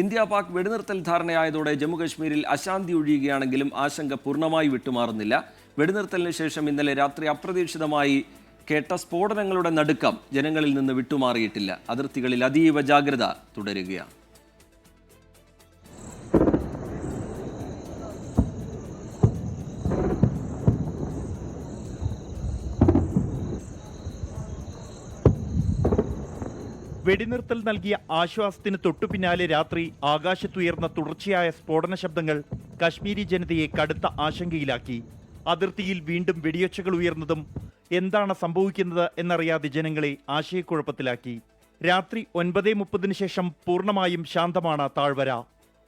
India Pak വെടിനിർത്തൽ ധാരണയായതോടെ ജമ്മുകശ്മീരിൽ അശാന്തി ഒഴിയുകയാണെങ്കിലും ആശങ്ക പൂർണമായി വിട്ടുമാറുന്നില്ല. വെടിനിർത്തലിന് ശേഷം ഇന്നലെ രാത്രി അപ്രതീക്ഷിതമായി കേട്ട സ്ഫോടനങ്ങളുടെ നടുക്കം ജനങ്ങളിൽ നിന്ന് വിട്ടുമാറിയിട്ടില്ല. അതിർത്തികളിൽ അതീവ ജാഗ്രത തുടരുകയാണ്. വെടിനിർത്തൽ നൽകിയ ആശ്വാസത്തിന് തൊട്ടു പിന്നാലെ രാത്രി ആകാശത്തുയർന്ന തുടർച്ചയായ സ്ഫോടന ശബ്ദങ്ങൾ കശ്മീരി ജനതയെ കടുത്ത ആശങ്കയിലാക്കി. അതിർത്തിയിൽ വീണ്ടും വെടിയൊച്ചകൾ ഉയർന്നതും എന്താണ് സംഭവിക്കുന്നത് എന്നറിയാതെ ജനങ്ങളെ ആശയക്കുഴപ്പത്തിലാക്കി. രാത്രി ഒൻപതേ മുപ്പതിന് ശേഷം പൂർണമായും ശാന്തമാണ് താഴ്വര.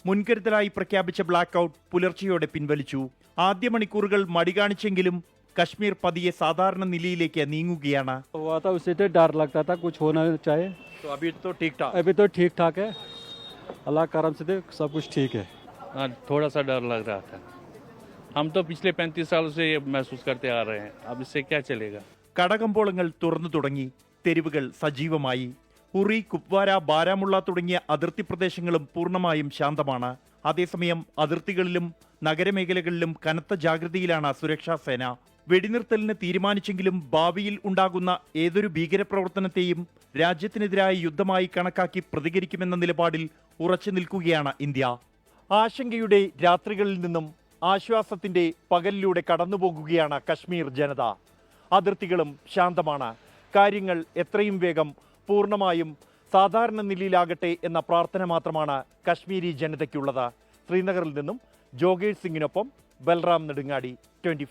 മുൻകരുതലായി പ്രഖ്യാപിച്ച ബ്ലാക്ക് ഔട്ട് പുലർച്ചെയോടെ പിൻവലിച്ചു. ആദ്യ മണിക്കൂറുകൾ മടി കാണിച്ചെങ്കിലും കശ്മീർ പതിയെ സാധാരണ നിലയിലേക്ക് നീങ്ങുകയാണ്. तो डर लगता था कुछ होना चाहे तो अभी तो ठीक ठाक अभी तो ठीक ठाक है अल्लाह करम से तो सब कुछ ठीक है हाँ थोड़ा सा डर लग रहा था हम तो पिछले पैंतीस सालों से ये महसूस करते आ रहे हैं अब इससे क्या चलेगा കടകമ്പോളങ്ങൾ തുറന്നു തുടങ്ങി തെരുവുകൾ സജീവമായി ഉറി കുപ്വാര ബാരാമുള്ള തുടങ്ങിയ അതിർത്തി പ്രദേശങ്ങളും പൂർണ്ണമായും ശാന്തമാണ് അതേസമയം അതിർത്തികളിലും നഗരമേഖലകളിലും കനത്ത ജാഗ്രതയിലാണ് സുരക്ഷാ സേന വെടിനിർത്തലിന് തീരുമാനിച്ചെങ്കിലും ഭാവിയിൽ ഉണ്ടാകുന്ന ഏതൊരു ഭീകരപ്രവർത്തനത്തെയും രാജ്യത്തിനെതിരായ യുദ്ധമായി കണക്കാക്കി പ്രതികരിക്കുമെന്ന നിലപാടിൽ ഉറച്ചു നിൽക്കുകയാണ് ഇന്ത്യ. ആശങ്കയുടെ രാത്രികളിൽ നിന്നും ആശ്വാസത്തിന്റെ പകലിലൂടെ കടന്നുപോകുകയാണ് കശ്മീർ ജനത. അതിർത്തികളും ശാന്തമാണ്. കാര്യങ്ങൾ എത്രയും വേഗം പൂർണമായും സാധാരണ നിലയിലാകട്ടെ എന്ന പ്രാർത്ഥന മാത്രമാണ് കശ്മീരി ജനതയ്ക്കുള്ളത്. ശ്രീനഗറിൽ നിന്നും ജോഗേഷ് സിംഗിനൊപ്പം ബൽറാം നെടുങ്ങാടി ട്വന്റി